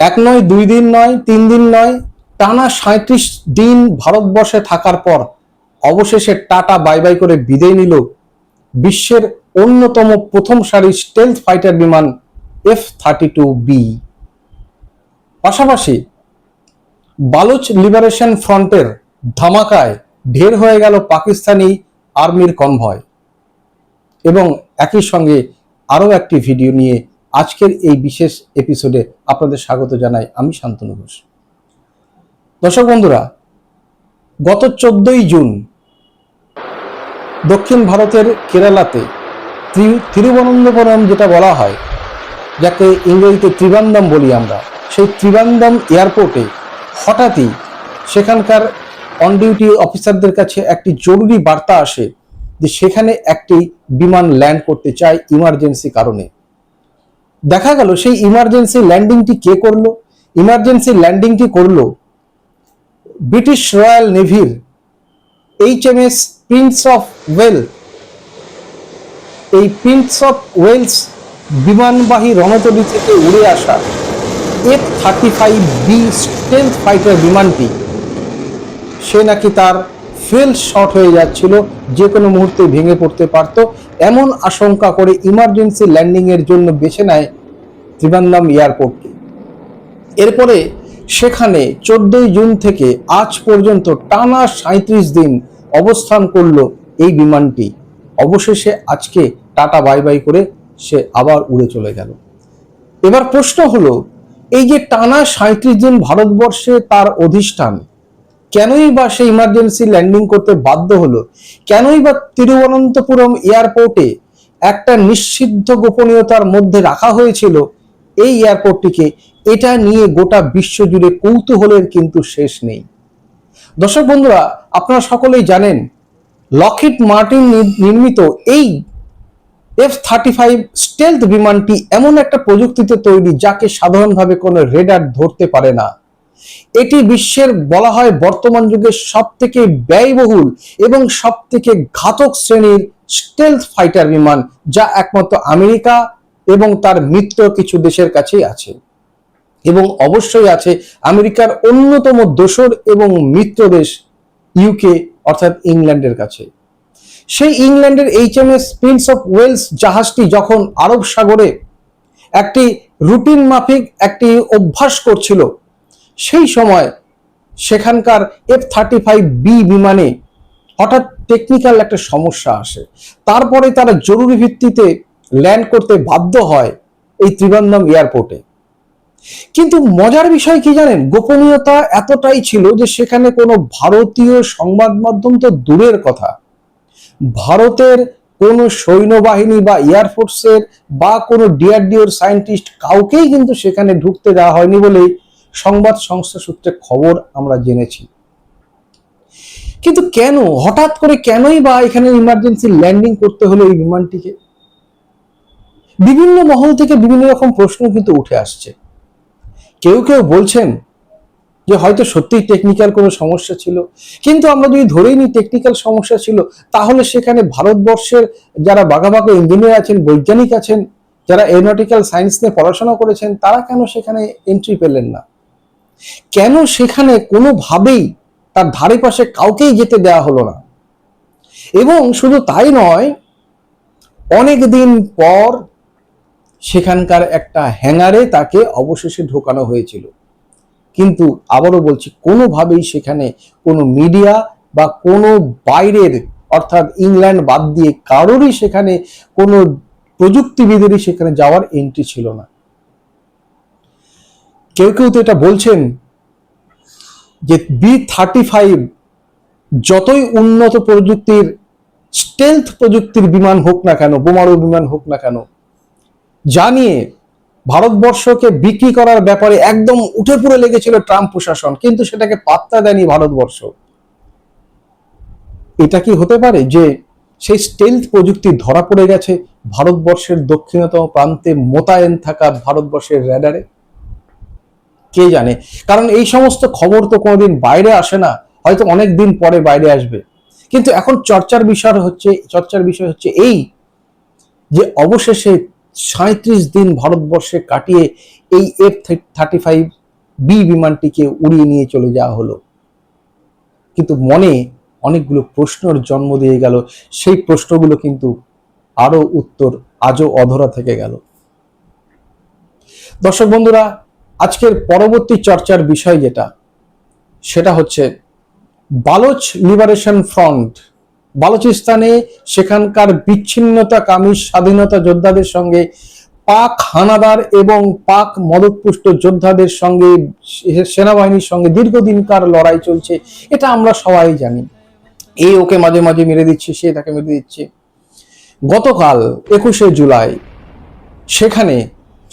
এক নয়, দুই দিন নয়, তিন দিন নয়, টানা সাঁত্রিশ দিন ভারতবর্ষে থাকার পর অবশেষে টাটা বাই বাই করে বিদায় নিল বিশ্বের অন্যতম প্রথম সারির স্টেলথ ফাইটার বিমান এফ থার্টি টু বি পাশাপাশি বালুচ লিবারেশন ফ্রন্টের ধামাকায় ঢের হয়ে গেল পাকিস্তানি আর্মির কনভয় এবং একই সঙ্গে আরও একটি ভিডিও নিয়ে আজকের এই বিশেষ এপিসোডে আপনাদের স্বাগত জানাই আমি শান্তনু ঘোষ। দর্শক বন্ধুরা, গত চোদ্দই জুন দক্ষিণ ভারতের কেরালাতে ত্রি- তিরুবনন্তপুরম যেটা বলা হয়, যাকে ইংরেজিতে ত্রিবান্দম বলি আমরা, সেই ত্রিবান্দম এয়ারপোর্টে হঠাৎই সেখানকার অন ডিউটি অফিসারদের কাছে একটি জরুরি বার্তা আসে যে সেখানে একটি বিমান ল্যান্ড করতে চায় ইমার্জেন্সি কারণে। দেখা গেল সেই ইমার্জেন্সি ল্যান্ডিংটি কে করল? ইমার্জেন্সি ল্যান্ডিংটি করল British Royal নেভির H M S Prince of Wales এই প্রিন্স অফ ওয়েলস বিমানবাহী রণতরী থেকে উড়ে আসা F thirty five B stealth fighter বিমানটি, সে নাকি তার ফেল শর্ট হয়ে যাচ্ছিল, যে কোনো মুহূর্তে ভেঙে পড়তে পারত। এমন আশঙ্কা করে ইমার্জেন্সি ল্যান্ডিং এর জন্য বেছে নেয় ত্রিবান্দাম এয়ারপোর্টকে। এরপরে সেখানে চোদ্দই জুন থেকে আজ পর্যন্ত টানা সাঁত্রিশ দিন অবস্থান করল এই বিমানটি। অবশেষে আজকে টাটা বাই বাই করে সে আবার উড়ে চলে গেল। এবার প্রশ্ন হলো, এই যে টানা সাঁত্রিশ দিন ভারতবর্ষে তার অধিষ্ঠান কেনই বা সে ইমার্জেন্সি ল্যান্ডিং করতে বাধ্য হলো? কেনই বা তিরুবনন্তপুরম এয়ারপোর্টে একটা নিষিদ্ধ গোপনীয়তার মধ্যে রাখা হয়েছিল এই এয়ারপোর্টটিকে এটা নিয়ে গোটা বিশ্ব জুড়ে কৌতূহলের কিন্তু শেষ নেই। দর্শক বন্ধুরা, আপনারা সকলেই জানেন লকহিড মার্টিন নির্মিত এই এফ থার্টি ফাইভ স্টেলথ বিমানটি এমন একটা প্রযুক্তিতে তৈরি যাকে সাধারণভাবে কোনো রেডার ধরতে পারে না। এটি বিশ্বের বলা হয় বর্তমান যুগের সব থেকে ব্যয়বহুল এবং সব থেকে ঘাতক শ্রেণির স্টেলথ ফাইটার বিমান, যা একমাত্র আমেরিকা এবং তার মিত্র কিছু দেশের কাছেই আছে। এবং অবশ্যই আছে আমেরিকার অন্যতম দোসর এবং মিত্র দেশ ইউকে অর্থাৎ ইংল্যান্ডের কাছে। সেই ইংল্যান্ডের H M S Prince of Wales জাহাজটি যখন আরব সাগরে একটি রুটিন মাফিক একটি অভ্যাস করছিল সেই সময় সেখানকার এফ থার্টি ফাইভ বি বিমানে হঠাৎ টেকনিক্যাল একটা সমস্যা আসে। তারপরে তারা জরুরি ভিত্তিতে ল্যান্ড করতে বাধ্য হয় এই ত্রিবান্দম এয়ারপোর্টে কিন্তু মজার বিষয় কি জানেন? গোপনীয়তা এতটাই ছিল যে সেখানে কোনো ভারতীয় সংবাদ মাধ্যম তো দূরের কথা। ভারতের কোনো সৈন্যবাহিনী বা এয়ারফোর্সের বা কোনো ডিআরডিওর সায়েন্টিস্ট কাউকেই কিন্তু সেখানে ঢুকতে দেওয়া হয়নি বলেই সংবাদ সংস্থা সূত্রে খবর আমরা জেনেছি। কিন্তু কেন? হঠাৎ করে কেনই বা এখানে ইমার্জেন্সি ল্যান্ডিং করতে হলো এই বিমানটিকে? বিভিন্ন মহল থেকে বিভিন্ন রকম প্রশ্ন কিন্তু উঠে আসছে। কেউ কেউ বলছেন যে হয়তো সত্যিই টেকনিক্যাল কোনো সমস্যা ছিল। কিন্তু আমরা যদি ধরেই নিই টেকনিক্যাল সমস্যা ছিল, তাহলে সেখানে ভারতবর্ষের যারা বাঘাবাগা ইঞ্জিনিয়ার আছেন, বৈজ্ঞানিক আছেন, যারা এরোনটিক্যাল সায়েন্স নিয়ে পড়াশোনা করেছেন, তারা কেন সেখানে এন্ট্রি পেলেন না? কেন সেখানে কোনোভাবেই তার ধারে পাশে কাউকেই যেতে দেওয়া হলো না? এবং শুধু তাই নয় অনেক দিন পর সেখানকার একটা হ্যাঙ্গারে তাকে অবশেষে ঢোকানো হয়েছিল। কিন্তু আবারও বলছি, কোনোভাবেই সেখানে কোনো মিডিয়া বা কোনো বাইরের, অর্থাৎ ইংল্যান্ড বাদ দিয়ে কারোরই সেখানে কোনো প্রযুক্তিবিদেরই সেখানে যাওয়ার এন্ট্রি ছিল না। কেউ কেউ তো এটা বলছেন যে বি থার্টি ফাইভ যতই উন্নত প্রযুক্তির স্টেলথ প্রযুক্তির বিমান হোক না কেন, বোমারু বিমান হোক না কেন জানিয়ে ভারতবর্ষকে বিক্রি করার ব্যাপারে একদম উঠে পড়ে লেগেছিল ট্রাম্প প্রশাসন, কিন্তু সেটাকে পাত্তা দেয়নি ভারতবর্ষ। এটা কি হতে পারে যে সেই স্টেলথ প্রযুক্তি ধরা পড়ে গেছে ভারতবর্ষের দক্ষিণতম প্রান্তে মোতায়েন থাকা ভারতবর্ষের র্যাডারে কে জানে? কারণ এই সমস্ত খবর তো কোনোদিন বাইরে আসে না, হয়তো অনেক দিন পরে বাইরে আসবে। কিন্তু এখন চর্চার বিষয় হচ্ছে, চর্চার বিষয় হচ্ছে এই যে অবশেষে সাঁত্রিশ দিন ভারতবর্ষে কাটিয়ে এই এফ থার্টি ফাইভ বি বিমানটিকে উড়িয়ে নিয়ে চলে যাওয়া হলো। কিন্তু মনে অনেকগুলো প্রশ্নর জন্ম দিয়ে গেল। সেই প্রশ্নগুলো কিন্তু আরও উত্তর আজও অধরা থেকে গেল। দর্শক বন্ধুরা আজকের পরবর্তী চর্চার বিষয় যেটা, সেটা হচ্ছে বালোচ লিবারেশন ফ্রন্ট। বালুচিস্তানে সেখানকার বিচ্ছিন্নতাকামী স্বাধীনতা যোদ্ধাদের সঙ্গে, পাক হানাদার এবং পাক মদতপুষ্ট যোদ্ধাদের সঙ্গে, সেনাবাহিনীর সঙ্গে দীর্ঘদিনকার লড়াই চলছে, এটা আমরা সবাই জানি। এ ওকে মাঝে মাঝে মেরে দিচ্ছে, সে তাকে মেরে দিচ্ছে। গতকাল একুশে জুলাই, সেখানে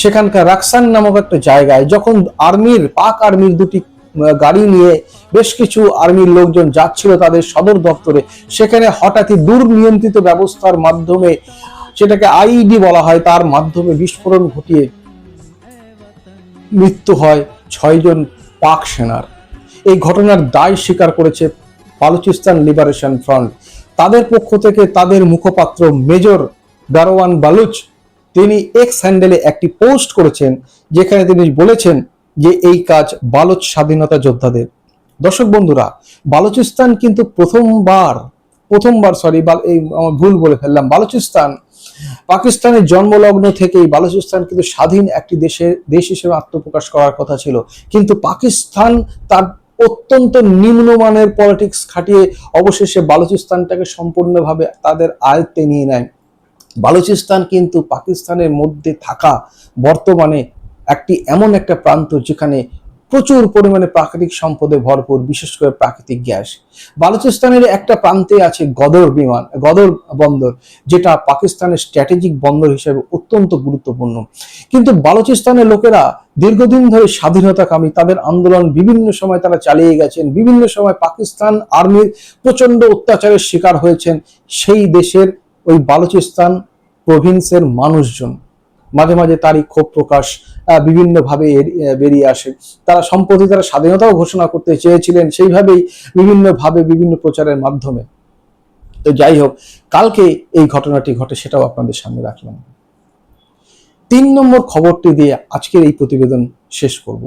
সেখানকার রাকসান নামক একটা জায়গায় যখন আর্মির, পাক আর্মির দুটি গাড়ি নিয়ে বেশ কিছু আর্মির লোকজন যাচ্ছিল তাদের সদর দপ্তরে, সেখানে হঠাৎই দুর্নিয়ন্ত্রিত ব্যবস্থার মাধ্যমে সেটাকে আইডি বলা হয়, তার মাধ্যমে বিস্ফোরণ ঘটিয়ে মৃত্যু হয় ছয়জন পাক সেনার। এই ঘটনার দায় স্বীকার করেছে বালুচিস্তান লিবারেশন ফ্রন্ট। তাদের পক্ষ থেকে তাদের মুখপাত্র মেজর দারোয়ান বালুচ তিনি এক্স হ্যান্ডেলে একটি পোস্ট করেছেন, যেখানে তিনি বলেছেন যে এই কাজ বালুচ স্বাধীনতা যোদ্ধাদের। দর্শক বন্ধুরা, বালুচিস্তান কিন্তু প্রথমবার প্রথমবার সরি এই আমার ভুল বলে ফেললাম, বালুচিস্তান, পাকিস্তানের জন্মলগ্ন থেকেই বালুচিস্তান কিন্তু স্বাধীন একটি দেশে, দেশ হিসেবে আত্মপ্রকাশ করার কথা ছিল। কিন্তু পাকিস্তান তার অত্যন্ত নিম্নমানের পলিটিক্স খাটিয়ে অবশেষে বালুচিস্তানটাকে সম্পূর্ণভাবে তাদের আয়ত্তে নিয়ে নেয়। বালুচিস্তান কিন্তু পাকিস্তানের মধ্যে থাকা বর্তমানে একটি এমন একটা প্রান্ত যেখানে প্রচুর পরিমাণে প্রাকৃতিক সম্পদে ভরপুর, বিশেষ করে প্রাকৃতিক গ্যাস। বালুচিস্তানের একটা প্রান্তে আছে গদর বিমান, গদর বন্দর, যেটা পাকিস্তানের স্ট্র্যাটেজিক বন্দর হিসেবে অত্যন্ত গুরুত্বপূর্ণ। কিন্তু বালুচিস্তানের লোকেরা দীর্ঘদিন ধরে স্বাধীনতাকামী, তাদের আন্দোলন বিভিন্ন সময় তারা চালিয়ে গেছেন, বিভিন্ন সময় পাকিস্তান আর্মির প্রচণ্ড অত্যাচারের শিকার হয়েছেন সেই দেশের ওই বালুচিস্তান প্রভিন্সের মানুষজন। মাঝে মাঝে তারই ক্ষোভ প্রকাশ বিভিন্নভাবে বেরিয়ে আসে। তারা সম্প্রতি তারা স্বাধীনতাও ঘোষণা করতে চেয়েছিলেন সেইভাবেই বিভিন্নভাবে বিভিন্ন প্রচারের মাধ্যমে। তো যাই হোক, কালকে এই ঘটনাটি ঘটে সেটাও আপনাদের সামনে রাখলাম। তিন নম্বর খবরটি দিয়ে আজকের এই প্রতিবেদন শেষ করব।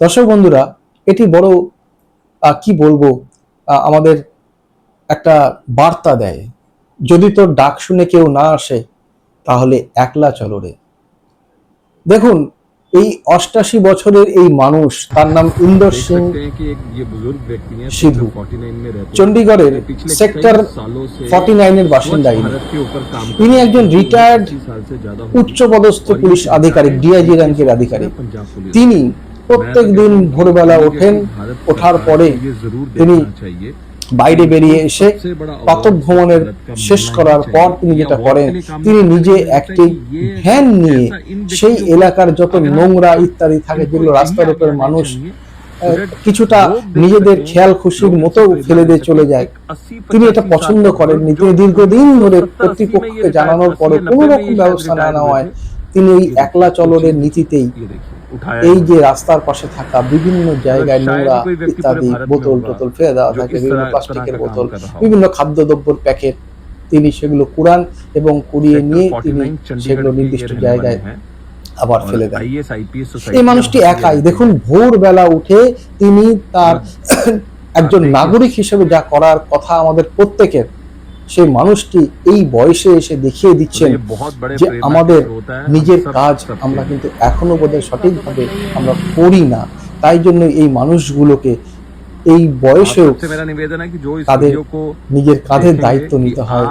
দর্শক বন্ধুরা, এটি বড় কি বলব আমাদের একটা বার্তা দেয় যদি তোর ডাক শুনে কেউ না আসে তাহলে একলা চলো রে। দেখুন এই অষ্টাশি বছরের এই মানুষ তার নাম ইন্দর সিং সিধু। চণ্ডীগড়ের সেক্টর ফর্টি নাইনের বাসিন্দা তিনি একজন রিটায়ার্ড উচ্চপদস্থ পুলিশ আধিকারিক ডিআইজি র্যাঙ্কের আধিকারিক। তিনি প্রত্যেক দিন ভোরবেলা ওঠেন ওঠার পরে তিনি বাইরে বেরিয়ে এসে পাতক ভ্রমণের শেষ করার পর তিনি যেটা করেন তিনি নিজে একটি ভ্যান নিয়ে সেই এলাকার যত নোংরা ইত্যাদি থাকে যেগুলো রাস্তার উপরে মানুষ কিছুটা নিজেদের খেয়াল খুশির মতো ফেলে দিয়ে চলে যায়। তিনি এটা পছন্দ করেননি। তিনি দীর্ঘদিন ধরে কর্তৃপক্ষকে জানানোর পরে কোনো রকম ব্যবস্থা না নেওয়ায় তিনি এই একলা চলনের নীতিতেই এই যে রাস্তার পাশে থাকা বিভিন্ন জায়গায় নোংরা ইত্যাদি বোতল টোতল ফেলে দেওয়া থাকে বিভিন্ন প্লাস্টিকের বোতল বিভিন্ন খাদ্যদ্রব্যর প্যাকেট তিনি সেগুলো কুড়ান এবং কুড়িয়ে নিয়ে তিনি সেগুলো নির্দিষ্ট জায়গায় আবার ফেলে দেয় এই মানুষটি একাই। দেখুন ভোরবেলা উঠে তিনি তার একজন নাগরিক হিসেবে যা করার কথা আমাদের প্রত্যেকের সেই মানুষটি এই বয়সে এসে দেখিয়ে দিচ্ছেন যে আমাদের নিজের কাজ আমরা কিন্তু এখনও বোধহয় সঠিকভাবে আমরা করি না। তাই জন্য এই মানুষগুলোকে এই বয়সেও তাদের নিজের কাঁধের দায়িত্ব নিতে হয়।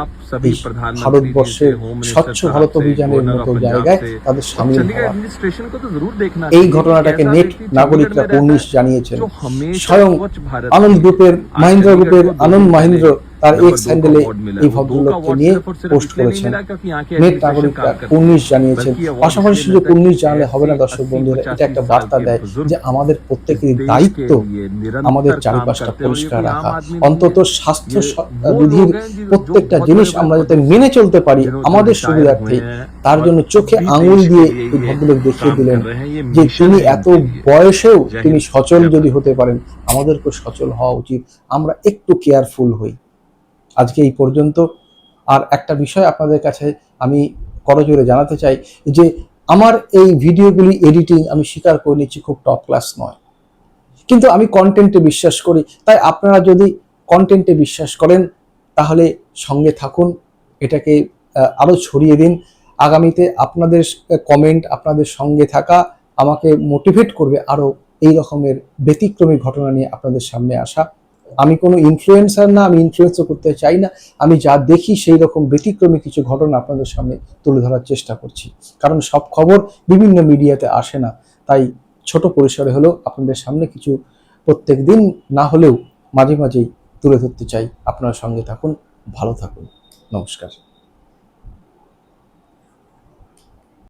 ভারতবর্ষের স্বচ্ছ ভারত অভিযানের মতো জায়গায় তাদের সামিল হওয়া। এই ঘটনাটাকে নেট নাগরিকরা কর্নিশ জানিয়েছেন। স্বয়ং আনন্দ গ্রুপের মাহিন্দ্র গ্রুপের আনন্দ মাহিন্দ্র তার এক্স হ্যান্ডেলে এই ভদ্রলোককে নিয়ে পোস্ট করেছেন। নেট নাগরিকরা কুর্নিশ জানিয়েছেন পাশাপাশি শুধু কুর্নিশ জানালে হবে না দর্শক বন্ধুরা এটা একটা বার্তা দেয় যে আমাদের প্রত্যেকের দায়িত্ব আমাদের চারিপাশটা পরিষ্কার রাখা। অন্তত স্বাস্থ্য বিধির প্রত্যেকটা জিনিস আমরা যাতে মেনে চলতে পারি আমাদের সুবিধার্থে তার জন্য চোখে আঙুল দিয়ে এই ভদ্রলোক দেখিয়ে দিলেন যে তিনি এত বয়সেও তিনি সচল যদি হতে পারেন আমাদেরকে সচল হওয়া উচিত আমরা একটু কেয়ারফুল হই আজকে এই পর্যন্ত। আর একটা বিষয় আপনাদের কাছে আমি করজোরে জানাতে চাই যে আমার এই ভিডিওগুলি এডিটিং আমি স্বীকার করে নিচ্ছি খুব টপ ক্লাস নয়। কিন্তু আমি কন্টেন্টে বিশ্বাস করি তাই আপনারা যদি কন্টেন্টে বিশ্বাস করেন তাহলে সঙ্গে থাকুন এটাকে আহ, আরও ছড়িয়ে দিন। আগামীতে আপনাদের কমেন্ট আপনাদের সঙ্গে থাকা আমাকে মোটিভেট করবে আরও এই রকমের ব্যতিক্রমী ঘটনা নিয়ে আপনাদের সামনে আসা। আমি কোনো ইনফ্লুয়েন্সার না, আমি ইনফ্লুয়েন্সও করতে চাই না। আমি যা দেখি সেই রকম ব্যতিক্রমী কিছু ঘটনা আপনাদের সামনে তুলে ধরার চেষ্টা করছি। কারণ সব খবর বিভিন্ন মিডিয়াতে আসে না। তাই ছোট পরিসরে হলেও আপনাদের সামনে কিছু প্রত্যেক দিন না হলেও মাঝে মাঝেই তুলে ধরতে চাই। আপনার সঙ্গে থাকুন, ভালো থাকুন। নমস্কার।